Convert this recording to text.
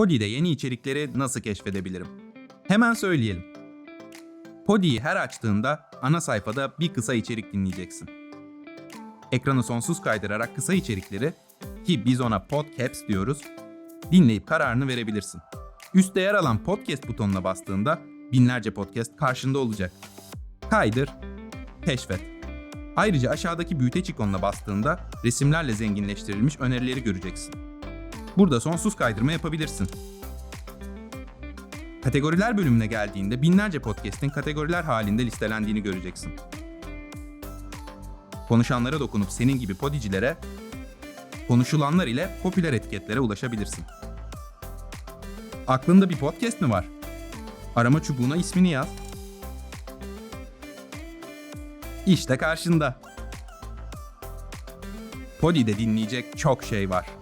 Podi'de yeni içerikleri nasıl keşfedebilirim? Hemen söyleyelim. Podi'yi her açtığında ana sayfada bir kısa içerik dinleyeceksin. Ekranı sonsuz kaydırarak kısa içerikleri ki biz ona podcasts diyoruz, dinleyip kararını verebilirsin. Üstte yer alan podcast butonuna bastığında binlerce podcast karşında olacak. Kaydır, keşfet. Ayrıca aşağıdaki büyüteç ikonuna bastığında resimlerle zenginleştirilmiş önerileri göreceksin. Burada sonsuz kaydırma yapabilirsin. Kategoriler bölümüne geldiğinde binlerce podcast'in kategoriler halinde listelendiğini göreceksin. Konuşanlara dokunup senin gibi podicilere, konuşulanlar ile popüler etiketlere ulaşabilirsin. Aklında bir podcast mi var? Arama çubuğuna ismini yaz. İşte karşında. Podi'de dinleyecek çok şey var.